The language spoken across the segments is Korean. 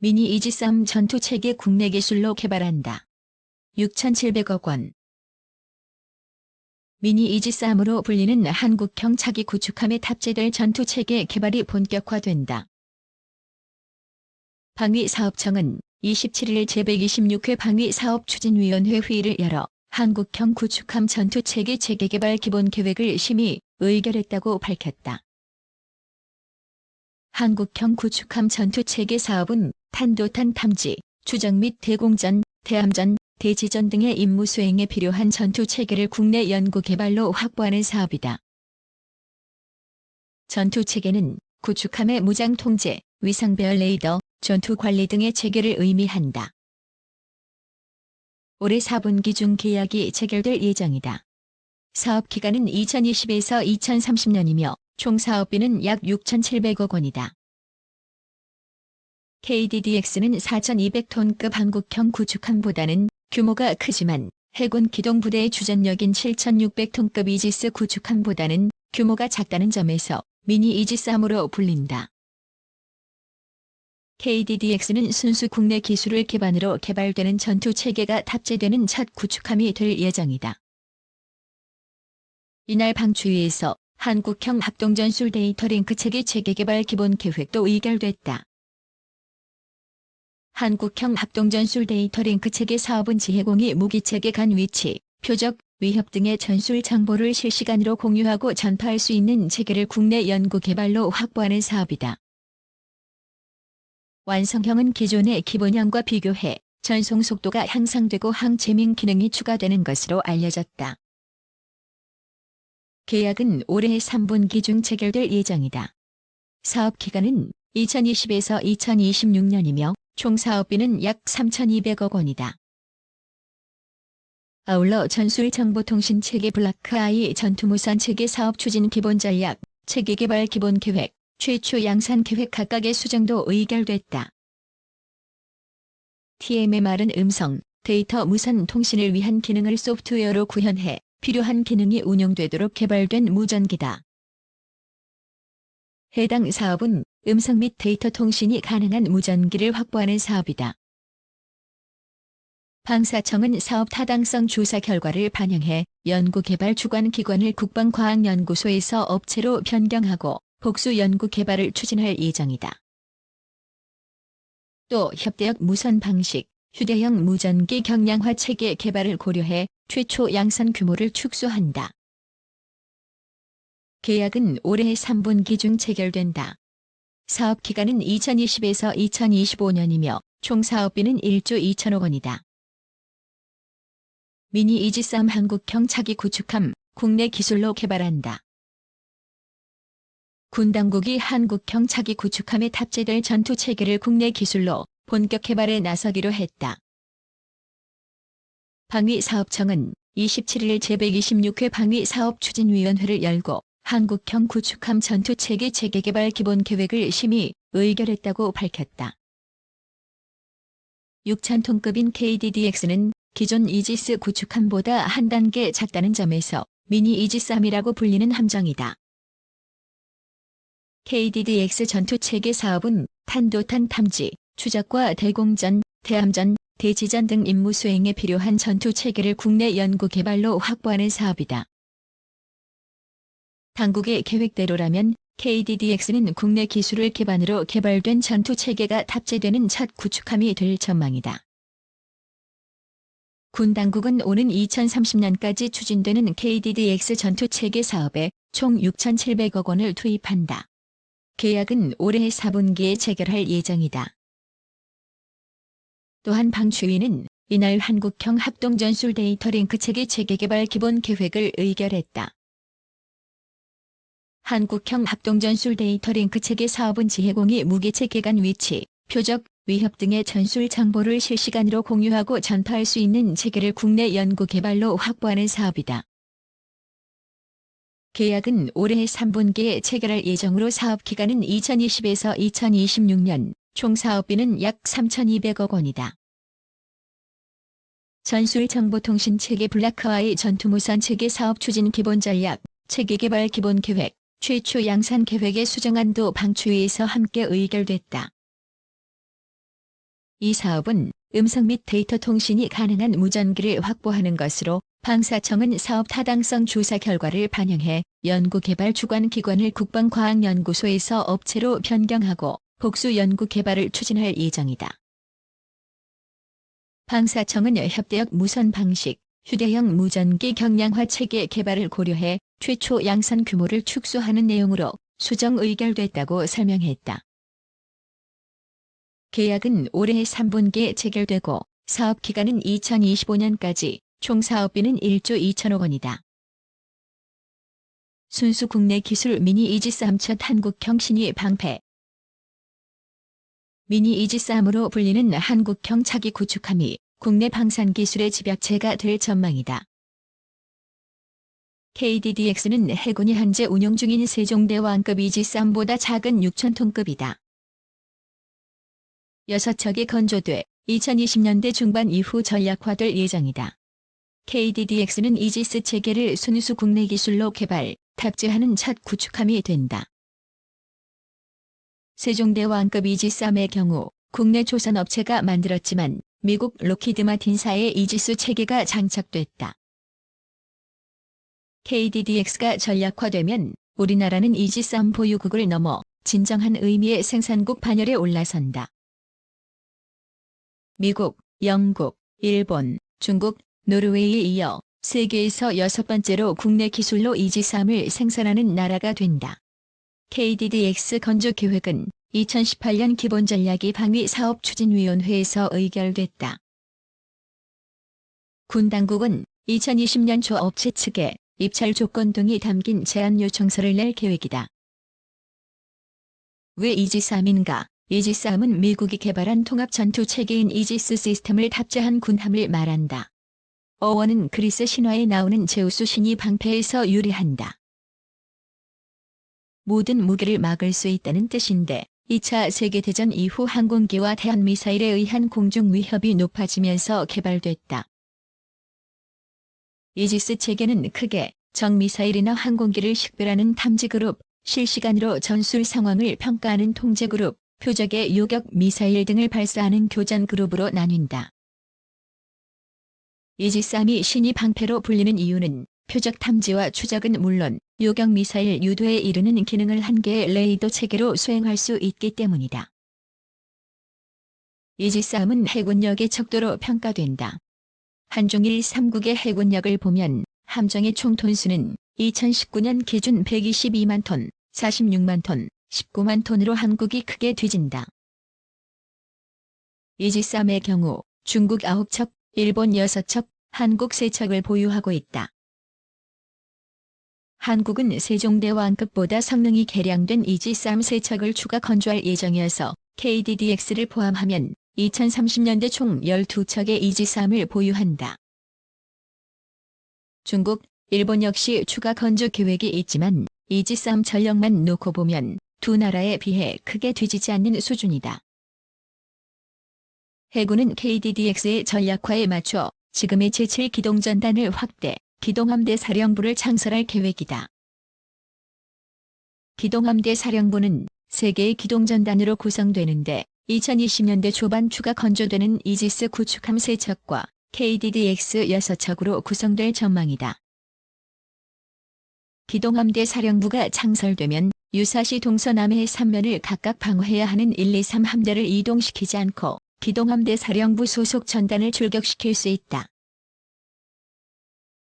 미니 이지쌈 전투체계 국내 기술로 개발한다. 6,700억 원. 미니 이지쌈으로 불리는 한국형 차기 구축함에 탑재될 전투체계 개발이 본격화된다. 방위사업청은 27일 제126회 방위사업추진위원회 회의를 열어 한국형 구축함 전투체계 체계개발 기본계획을 심의, 의결했다고 밝혔다. 한국형 구축함 전투체계 사업은 탄도탄 탐지, 추적 및 대공전, 대함전, 대지전 등의 임무 수행에 필요한 전투 체계를 국내 연구 개발로 확보하는 사업이다. 전투 체계는 구축함의 무장 통제, 위상배열 레이더, 전투 관리 등의 체계를 의미한다. 올해 4분기 중 계약이 체결될 예정이다. 사업 기간은 2020에서 2030년이며 총 사업비는 약 6,700억 원이다. KDDX는 4,200톤급 한국형 구축함보다는 규모가 크지만 해군 기동부대의 주전력인 7,600톤급 이지스 구축함보다는 규모가 작다는 점에서 미니 이지스함으로 불린다. KDDX는 순수 국내 기술을 기반으로 개발되는 전투 체계가 탑재되는 첫 구축함이 될 예정이다. 이날 방추위에서 한국형 합동전술 데이터 링크 체계 체계 개발 기본 계획도 의결됐다. 한국형 합동전술 데이터 링크 체계 사업은 지해공이 무기체계 간 위치, 표적, 위협 등의 전술 정보를 실시간으로 공유하고 전파할 수 있는 체계를 국내 연구 개발로 확보하는 사업이다. 완성형은 기존의 기본형과 비교해 전송 속도가 향상되고 항체밍 기능이 추가되는 것으로 알려졌다. 계약은 올해 3분기 중 체결될 예정이다. 사업 기간은 2020에서 2026년이며 총 사업비는 약 3,200억 원이다. 아울러 전술 정보통신 체계 블라크아이 전투무선 체계 사업 추진 기본 전략, 체계 개발 기본 계획, 최초 양산 계획 각각의 수정도 의결됐다. TMMR은 음성, 데이터 무선 통신을 위한 기능을 소프트웨어로 구현해 필요한 기능이 운용되도록 개발된 무전기다. 해당 사업은 음성 및 데이터 통신이 가능한 무전기를 확보하는 사업이다. 방사청은 사업 타당성 조사 결과를 반영해 연구개발 주관 기관을 국방과학연구소에서 업체로 변경하고 복수 연구 개발을 추진할 예정이다. 또 협대역 무선 방식, 휴대용 무전기 경량화 체계 개발을 고려해 최초 양산 규모를 축소한다. 계약은 올해 3분기 중 체결된다. 사업 기간은 2020에서 2025년이며 총 사업비는 1조 2천억 원이다. 미니 이지쌈 한국형 차기 구축함 국내 기술로 개발한다. 군 당국이 한국형 차기 구축함에 탑재될 전투 체계를 국내 기술로 본격 개발에 나서기로 했다. 방위사업청은 27일 제126회 방위사업추진위원회를 열고 한국형 구축함 전투체계 체계개발 기본계획을 심의, 의결했다고 밝혔다. 6,000톤급인 KDDX는 기존 이지스 구축함보다 한 단계 작다는 점에서 미니 이지스함이라고 불리는 함정이다. KDDX 전투체계 사업은 탄도탄 탐지, 추적과 대공전, 대함전, 대지전 등 임무 수행에 필요한 전투체계를 국내 연구 개발로 확보하는 사업이다. 당국의 계획대로라면 KDDX는 국내 기술을 기반으로 개발된 전투 체계가 탑재되는 첫 구축함이 될 전망이다. 군 당국은 오는 2030년까지 추진되는 KDDX 전투 체계 사업에 총 6,700억 원을 투입한다. 계약은 올해 4분기에 체결할 예정이다. 또한 방추위는 이날 한국형 합동전술 데이터 링크 체계 체계개발 기본 계획을 의결했다. 한국형 합동전술 데이터 링크 체계 사업은 지해공이 무기체계 간 위치, 표적, 위협 등의 전술 정보를 실시간으로 공유하고 전파할 수 있는 체계를 국내 연구 개발로 확보하는 사업이다. 계약은 올해 3분기에 체결할 예정으로 사업 기간은 2020에서 2026년, 총 사업비는 약 3,200억 원이다. 전술정보통신 체계 블라크와의 전투무선 체계 사업 추진 기본 전략, 체계 개발 기본 계획, 최초 양산 계획의 수정안도 방추위에서 함께 의결됐다. 이 사업은 음성 및 데이터 통신이 가능한 무전기를 확보하는 것으로 방사청은 사업 타당성 조사 결과를 반영해 연구개발 주관 기관을 국방과학연구소에서 업체로 변경하고 복수 연구개발을 추진할 예정이다. 방사청은 협대역 무선 방식, 휴대형 무전기 경량화 체계 개발을 고려해 최초 양산 규모를 축소하는 내용으로 수정 의결됐다고 설명했다. 계약은 올해 3분기에 체결되고 사업 기간은 2025년까지 총 사업비는 1조 2천억 원이다. 순수 국내 기술 미니 이지스 함 첫 한국형 신의 방패 미니 이지스함으로 불리는 한국형 차기 구축함이 국내 방산 기술의 집약체가 될 전망이다. KDDX는 해군이 현재 운용 중인 세종대왕급 이지스함보다 작은 6,000톤급이다. 6척이 건조돼 2020년대 중반 이후 전략화될 예정이다. KDDX는 이지스 체계를 순수 국내 기술로 개발, 탑재하는 첫 구축함이 된다. 세종대왕급 이지스함의 경우 국내 조선 업체가 만들었지만 미국 로키드 마틴사의 이지스 체계가 장착됐다. KDDX가 전략화되면 우리나라는 이지스함 보유국을 넘어 진정한 의미의 생산국 반열에 올라선다. 미국, 영국, 일본, 중국, 노르웨이에 이어 세계에서 여섯 번째로 국내 기술로 이지스함을 생산하는 나라가 된다. KDDX 건조 계획은 2018년 기본 전략이 방위 사업 추진위원회에서 의결됐다. 군 당국은 2020년 초 업체 측에 입찰 조건 등이 담긴 제안 요청서를 낼 계획이다. 왜 이지스함인가? 이지스함은 미국이 개발한 통합 전투 체계인 이지스 시스템을 탑재한 군함을 말한다. 어원은 그리스 신화에 나오는 제우스 신이 방패에서 유래한다. 모든 무기를 막을 수 있다는 뜻인데 2차 세계대전 이후 항공기와 대한미사일에 의한 공중 위협이 높아지면서 개발됐다. 이지스 체계는 크게 정미사일이나 항공기를 식별하는 탐지그룹, 실시간으로 전술 상황을 평가하는 통제그룹, 표적의 요격 미사일 등을 발사하는 교전 그룹으로 나뉜다. 이지스함이 신이 방패로 불리는 이유는 표적 탐지와 추적은 물론 요격 미사일 유도에 이르는 기능을 한 개의 레이더 체계로 수행할 수 있기 때문이다. 이지스함은 해군력의 척도로 평가된다. 한중일 3국의 해군력을 보면 함정의 총 톤수는 2019년 기준 122만 톤, 46만 톤, 19만 톤으로 한국이 크게 뒤진다. 이지스함의 경우 중국 9척, 일본 6척, 한국 3척을 보유하고 있다. 한국은 세종대왕급보다 성능이 개량된 이지스함 3척을 추가 건조할 예정이어서 KDDX를 포함하면 2030년대 총 12척의 이지스함을 보유한다. 중국, 일본 역시 추가 건조 계획이 있지만 이지스함 전력만 놓고 보면 두 나라에 비해 크게 뒤지지 않는 수준이다. 해군은 KDDX의 전략화에 맞춰 지금의 제7 기동전단을 확대, 기동함대 사령부를 창설할 계획이다. 기동함대 사령부는 3개의 기동전단으로 구성되는데 2020년대 초반 추가 건조되는 이지스 구축함 3척과 KDDX 6척으로 구성될 전망이다. 기동함대 사령부가 창설되면 유사시 동서남해 3면을 각각 방어해야 하는 1, 2, 3 함대를 이동시키지 않고 기동함대 사령부 소속 전단을 출격시킬 수 있다.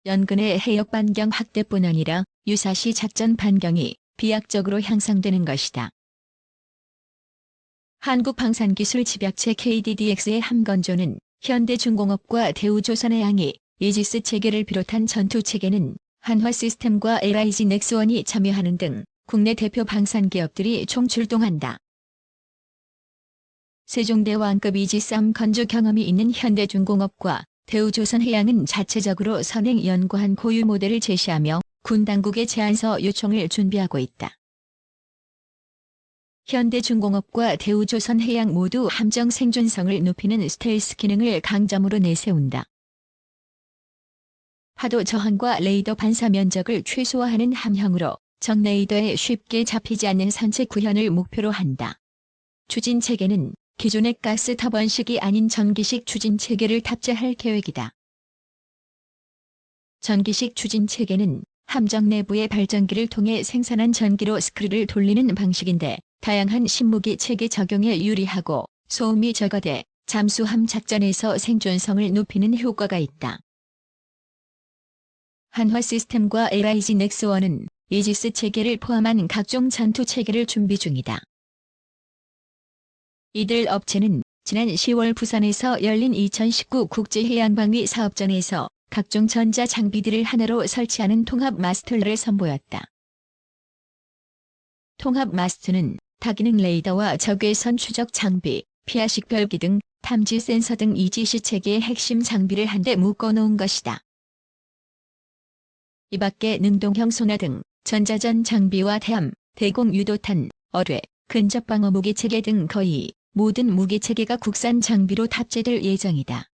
연근의 해역 반경 확대뿐 아니라 유사시 작전 반경이 비약적으로 향상되는 것이다. 한국방산기술 집약체 KDDX의 함건조는 현대중공업과 대우조선해양이 이지스 체계를 비롯한 전투 체계는 한화 시스템과 LIG 넥스원이 참여하는 등 국내 대표 방산 기업들이 총 출동한다. 세종대왕급 이지쌈 건조 경험이 있는 현대중공업과 대우조선해양은 자체적으로 선행 연구한 고유 모델을 제시하며 군 당국의 제안서 요청을 준비하고 있다. 현대중공업과 대우조선해양 모두 함정 생존성을 높이는 스텔스 기능을 강점으로 내세운다. 파도 저항과 레이더 반사 면적을 최소화하는 함형으로 적 레이더에 쉽게 잡히지 않는 산책 구현을 목표로 한다. 추진 체계는 기존의 가스 터번식이 아닌 전기식 추진 체계를 탑재할 계획이다. 전기식 추진 체계는 함정 내부의 발전기를 통해 생산한 전기로 스크류를 돌리는 방식인데 다양한 신무기 체계 적용에 유리하고 소음이 적어돼 잠수함 작전에서 생존성을 높이는 효과가 있다. 한화 시스템과 LIG 넥스원은 이지스 체계를 포함한 각종 전투 체계를 준비 중이다. 이들 업체는 지난 10월 부산에서 열린 2019 국제해양방위 사업전에서 각종 전자 장비들을 하나로 설치하는 통합 마스터를 선보였다. 통합 마스터는 다기능 레이더와 적외 선 추적 장비, 피하식 별기 등 탐지 센서 등 이지시 체계의 핵심 장비를 한데 묶어놓은 것이다. 이 밖에 능동형 소나 등 전자전 장비와 태암, 대공 유도탄, 어뢰, 근접 방어 무기 체계 등 거의 모든 무기 체계가 국산 장비로 탑재될 예정이다.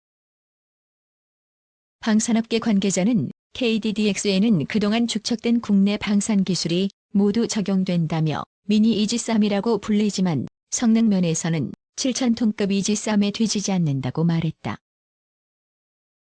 방산업계 관계자는 KDDX에는 그동안 축적된 국내 방산 기술이 모두 적용된다며 미니 이지쌈이라고 불리지만 성능 면에서는 7,000톤급 이지쌈에 뒤지지 않는다고 말했다.